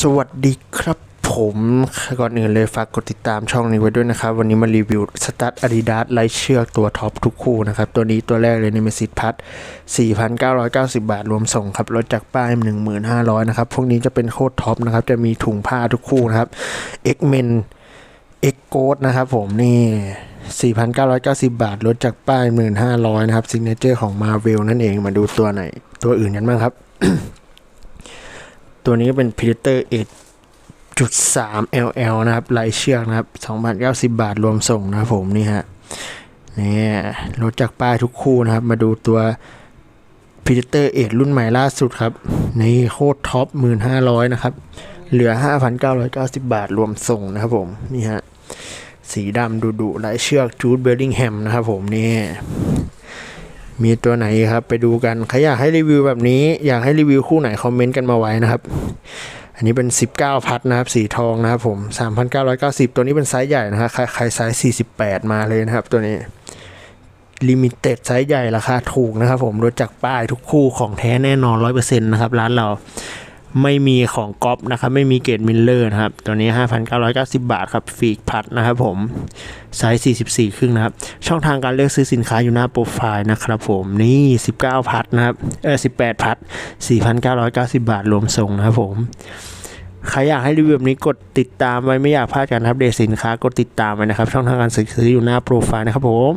สวัสดีครับผมก่อนอื่นเลยฝากกดติดตามช่องนี้ไว้ด้วยนะครับ วันนี้มารีวิวสตาร์ทอาดิดาสไลเชือกตัวท็อปทุกคู่นะครับ ตัวนี้ตัวแรกเลยในเมสิตพัท4,990 บาทรวมส่งครับลดจากป้าย 1,500นะครับ พวกนี้จะเป็นโคตรท็อปนะครับ จะมีถุงผ้าทุกคู่นะครับ X-Men X g o d นะครับผมนี่4,990 บาทลดจากป้าย 1,500นะครับซิงเกิลของ Marvel นั่นเองมาดูตัวไหน ตัวอื่นกันบ้างครับ ตัวนี้ก็เป็น Predator 8.3 LL นะครับลายเชือกนะครับ2,090 บาทรวมส่งนะครับผมนี่ฮะนี่ลดจากป้ายทุกคู่นะครับ มาดูตัว Predator 8รุ่นใหม่ล่าสุดครับ นี่โคตรท็อป 1,500 นะครับ เหลือ 5,990 บาทรวมส่งนะครับผม นี่ฮะ สีดำดุดุลายเชือกจูดเบลลิงแฮมนะครับผมนี่ มีตัวไหนครับไปดูกัน ใครอยากให้รีวิวแบบนี้ อยากให้รีวิวคู่ไหนคอมเมนต์กันมาไว้นะครับ อันนี้เป็น 19 พัดนะครับ สีทองนะครับผม 3,990 ตัวนี้เป็นไซส์ใหญ่นะครับใครไซส์ 48 มาเลยนะครับ ตัวนี้ลิมิเต็ดไซส์ใหญ่ราคาถูกนะครับผมลดจากป้ายทุกคู่ของแท้แน่นอน 100%นะครับ ร้านเรา ไม่มีของก๊อปนะครับ ไม่มีเกรดมิลเลอร์นะครับ ตัวนี้ 5,990 บาทครับฟีกพัดนะครับผม ไซส์ 44 ครึ่งนะครับ ช่องทางการเลือกซื้อสินค้าอยู่หน้าโปรไฟล์นะครับผม นี่ 19 พัดนะครับ เออ18 พัด 4,990 บาทรวมส่งนะครับผมใครอยากให้รีวิวแบบนี้กดติดตามไว้ไม่อยากพลาดการอัปเดตสินค้ากดติดตามไว้นะครับ ช่องทางการซื้ออยู่หน้าโปรไฟล์นะครับผม